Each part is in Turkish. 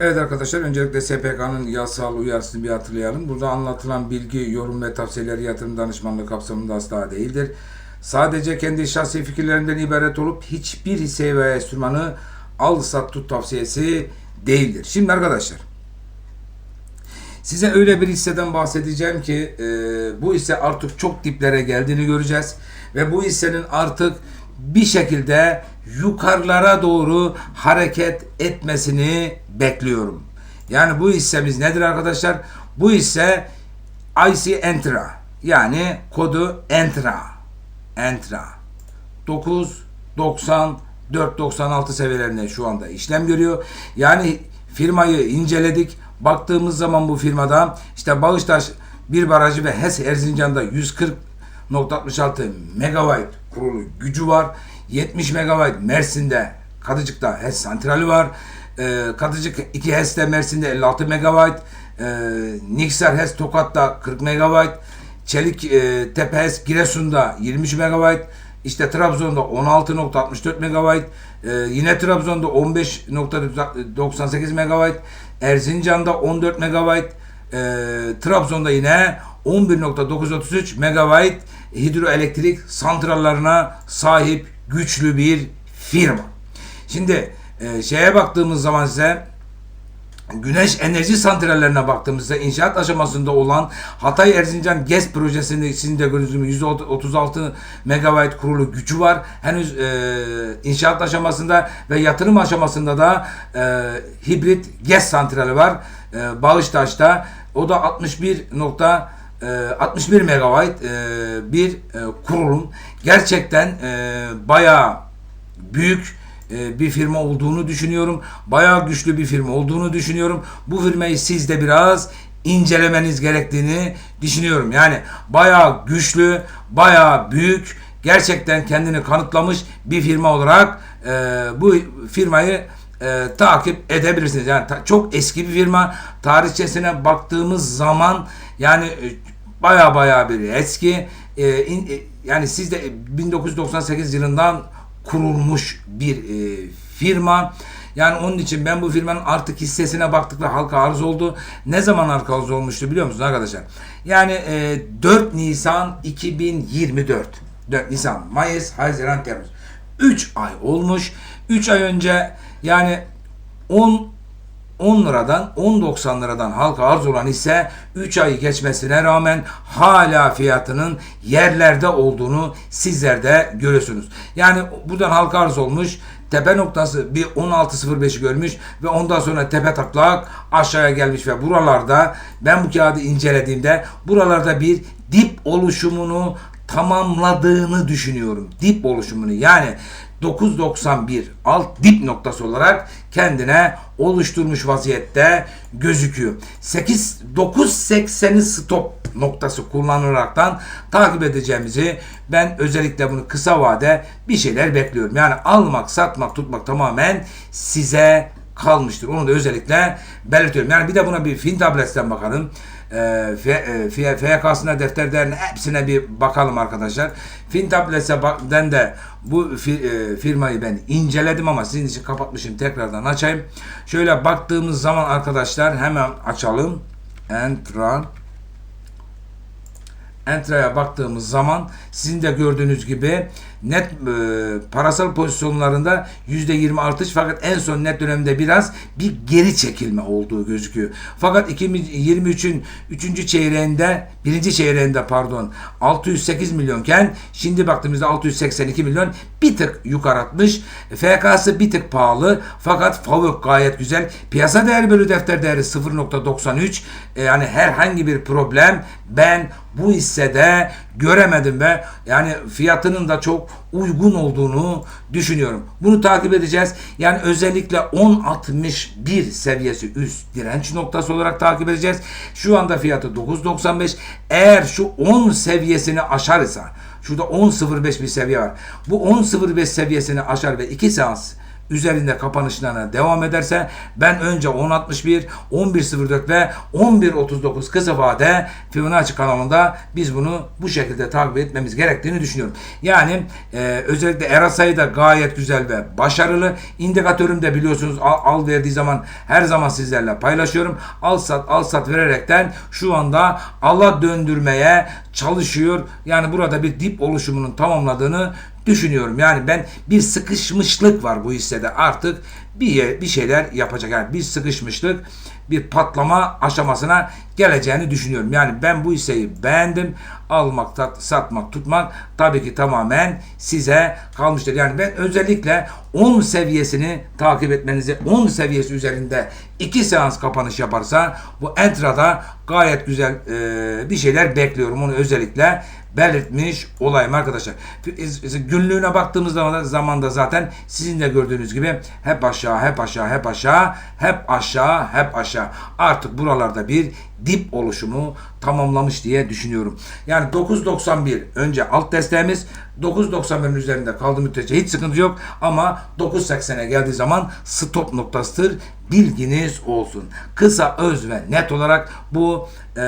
Evet arkadaşlar öncelikle SPK'nın yasal uyarısını bir hatırlayalım. Burada anlatılan bilgi, yorum ve tavsiyeler yatırım danışmanlığı kapsamında asla değildir. Sadece kendi şahsi fikirlerinden ibaret olup hiçbir hisse veya enstrümanı al sat tut tavsiyesi değildir. Şimdi arkadaşlar size öyle bir hisseden bahsedeceğim ki e, bu hisse artık çok diplere geldiğini göreceğiz ve bu hissenin artık bir şekilde yukarılara doğru hareket etmesini bekliyorum. Yani bu hissemiz nedir arkadaşlar? Bu hisse IC Entra yani kodu Entra. Entra. 9 90 496 seviyelerinde şu anda işlem görüyor. Yani firmayı inceledik. Baktığımız zaman bu firmada işte Bağıştaş bir barajı ve HES Erzincan'da 140.66 megawatt kurulu gücü var. 70 megawatt Mersin'de Kadıcık'ta HES santrali var. Ee, Kadıcık 2 HES'te Mersin'de 56 megawatt. Ee, Niksar HES Tokat'ta 40 megawatt. Çelik e, Tepe HES Giresun'da 23 megawatt. İşte Trabzon'da 16.64 megawatt. Ee, yine Trabzon'da 15.98 megawatt. Erzincan'da 14 megawatt. Ee, Trabzon'da yine 11.933 megawatt hidroelektrik santrallarına sahip güçlü bir firma. Şimdi e, şeye baktığımız zaman ise Güneş enerji santrallerine baktığımızda inşaat aşamasında olan Hatay Erzincan GES projesinin içinde gördüğümüz 136 megawatt kurulu gücü var. Henüz e, inşaat aşamasında ve yatırım aşamasında da e, hibrit GES santrali var. E, Bağıştaş'ta o da 61 nokta 61 megawatt e, bir e, kurulum. Gerçekten e, bayağı büyük bir firma olduğunu düşünüyorum. Bayağı güçlü bir firma olduğunu düşünüyorum. Bu firmayı siz de biraz incelemeniz gerektiğini düşünüyorum. Yani bayağı güçlü, bayağı büyük, gerçekten kendini kanıtlamış bir firma olarak bu firmayı takip edebilirsiniz. Yani çok eski bir firma. Tarihçesine baktığımız zaman yani baya baya bir eski. E, in- e, yani siz de 1998 yılından kurulmuş bir e, firma. Yani onun için ben bu firmanın artık hissesine baktıkta halka arz oldu. Ne zaman halka arz olmuştu biliyor musunuz arkadaşlar? Yani e, 4 Nisan 2024. 4 Nisan, Mayıs, Haziran, Temmuz. 3 ay olmuş. 3 ay önce yani 10 10 liradan 10.90 liradan halka arz olan ise 3 ayı geçmesine rağmen hala fiyatının yerlerde olduğunu sizler de görüyorsunuz. Yani buradan halka arz olmuş tepe noktası bir 16.05'i görmüş ve ondan sonra tepe taklak aşağıya gelmiş ve buralarda ben bu kağıdı incelediğimde buralarda bir dip oluşumunu tamamladığını düşünüyorum. Dip oluşumunu yani 991 alt dip noktası olarak kendine oluşturmuş vaziyette gözüküyor. 8 980'i stop noktası kullanılaraktan takip edeceğimizi ben özellikle bunu kısa vade bir şeyler bekliyorum. Yani almak, satmak, tutmak tamamen size kalmıştır. Onu da özellikle belirtiyorum. Yani bir de buna bir fin tabletten bakalım. E, F- e, F- FYK'sına, defter değerine hepsine bir bakalım arkadaşlar. Fintablet'den de bu e, firmayı ben inceledim ama sizin için kapatmışım. Tekrardan açayım. Şöyle baktığımız zaman arkadaşlar hemen açalım. Entra Entra'ya baktığımız zaman sizin de gördüğünüz gibi net e, parasal pozisyonlarında %20 artış fakat en son net dönemde biraz bir geri çekilme olduğu gözüküyor. Fakat 2023'ün 3. çeyreğinde 1. çeyreğinde pardon 608 milyonken şimdi baktığımızda 682 milyon bir tık yukarı atmış. FK'sı bir tık pahalı fakat FAVÖK gayet güzel. Piyasa değeri bölü defter değeri 0.93. E, yani herhangi bir problem ben bu hissede göremedim ve yani fiyatının da çok uygun olduğunu düşünüyorum. Bunu takip edeceğiz. Yani özellikle 10.61 seviyesi üst direnç noktası olarak takip edeceğiz. Şu anda fiyatı 9.95. Eğer şu 10 seviyesini aşarsa Şurada 10.05 bir seviye var. Bu 10.05 seviyesini aşar ve 2 seans üzerinde kapanışlarına devam ederse ben önce 10.61, 11.04 ve 11.39 kısa vade Fibonacci kanalında biz bunu bu şekilde takip etmemiz gerektiğini düşünüyorum. Yani e, özellikle RSI da gayet güzel ve başarılı. İndikatörüm de biliyorsunuz al, al verdiği zaman her zaman sizlerle paylaşıyorum. Al sat al sat vererekten şu anda ala döndürmeye çalışıyor. Yani burada bir dip oluşumunun tamamladığını düşünüyorum. Yani ben bir sıkışmışlık var bu hissede. Artık bir bir şeyler yapacak. Yani bir sıkışmışlık, bir patlama aşamasına geleceğini düşünüyorum. Yani ben bu hisseyi beğendim. Almak, satmak, tutmak tabii ki tamamen size kalmıştır. Yani ben özellikle 10 seviyesini takip etmenizi 10 seviyesi üzerinde 2 seans kapanış yaparsa bu Entra'da gayet güzel e, bir şeyler bekliyorum. Onu özellikle belirtmiş olayım arkadaşlar. Günlüğüne baktığımız zaman da, zamanda zaten sizin de gördüğünüz gibi hep aşağı, hep aşağı, hep aşağı, hep aşağı, hep aşağı. Artık buralarda bir dip oluşumu tamamlamış diye düşünüyorum. Yani 9.91 önce alt desteğimiz 9.91'in üzerinde kaldı müddetçe hiç sıkıntı yok ama 9.80'e geldiği zaman stop noktasıdır. Bilginiz olsun. Kısa, öz ve net olarak bu e,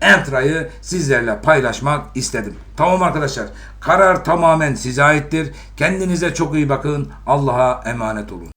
entrayı sizlerle paylaşmak istedim. Tamam arkadaşlar. Karar tamamen size aittir. Kendinize çok iyi bakın. Allah'a emanet olun.